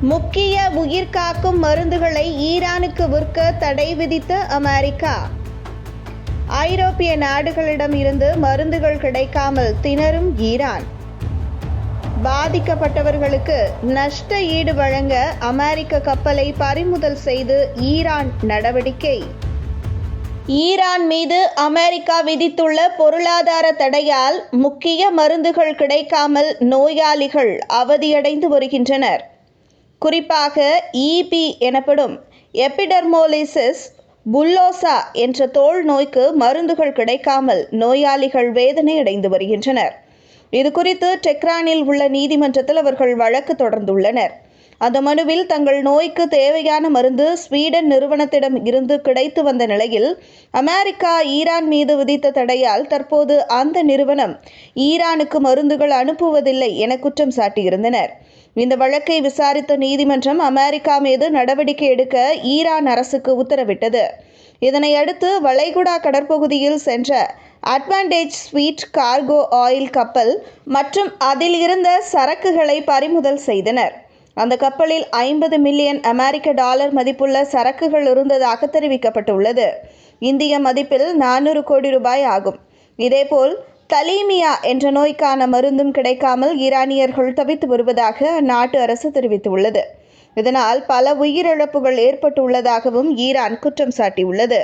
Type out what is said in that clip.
முக்கிய உயிர்காக்கும் மருந்துகளை ஈரானுக்கு விற்க தடை விதித்த அமெரிக்கா. ஐரோப்பிய நாடுகளிடம் இருந்து மருந்துகள் கிடைக்காமல் திணறும் ஈரான். பாதிக்கப்பட்டவர்களுக்கு நஷ்ட ஈடு வழங்க அமெரிக்க கப்பலை பறிமுதல் செய்து ஈரான் நடவடிக்கை. ஈரான் மீது அமெரிக்கா விதித்துள்ள பொருளாதார தடையால் முக்கிய மருந்துகள் கிடைக்காமல் நோயாளிகள் அவதியடைந்து வருகின்றனர். குறிப்பாக இபி எனப்படும் எபிடர்மோலிசிஸ் புல்லோசா என்ற தோல் நோய்க்கு மருந்துகள் கிடைக்காமல் நோயாளிகள் வேதனை அடைந்து வருகின்றனர். இது குறித்து டெக்ரானில் உள்ள நீதிமன்றத்தில் அவர்கள் வழக்கு தொடர்ந்துள்ளனர். அந்த மனுவில் தங்கள் நோய்க்கு தேவையான மருந்து ஸ்வீடன் நிறுவனத்திடம் இருந்து கிடைத்து வந்த நிலையில் அமெரிக்கா ஈரான் மீது விதித்த தடையால் தற்போது அந்த நிறுவனம் ஈரானுக்கு மருந்துகள் அனுப்புவதில்லை என குற்றம் சாட்டியிருந்தனர். இந்த வழக்கை விசாரித்த நீதிமன்றம் அமெரிக்கா மீது நடவடிக்கை எடுக்க ஈரான் அரசுக்கு உத்தரவிட்டது. இதனையடுத்து வளைகுடா கடற்பகுதியில் சென்ற அட்வான்டேஜ் ஸ்வீட் கார்கோ ஆயில் கப்பல் மற்றும் அதில் இருந்த சரக்குகளை பறிமுதல் செய்தனர். அந்த கப்பலில் ஐம்பது மில்லியன் அமெரிக்க டாலர் மதிப்புள்ள சரக்குகள் இருந்ததாக தெரிவிக்கப்பட்டுள்ளது. இந்திய மதிப்பில் நானூறு கோடி ரூபாய் ஆகும். இதேபோல் தலீமியா என்ற நோய்க்கான மருந்தும் கிடைக்காமல் ஈரானியர்கள் தவித்து வருவதாக அந்நாட்டு அரசு தெரிவித்துள்ளது. இதனால் பல உயிரிழப்புகள் ஏற்பட்டுள்ளதாகவும் ஈரான் குற்றம் சாட்டியுள்ளது.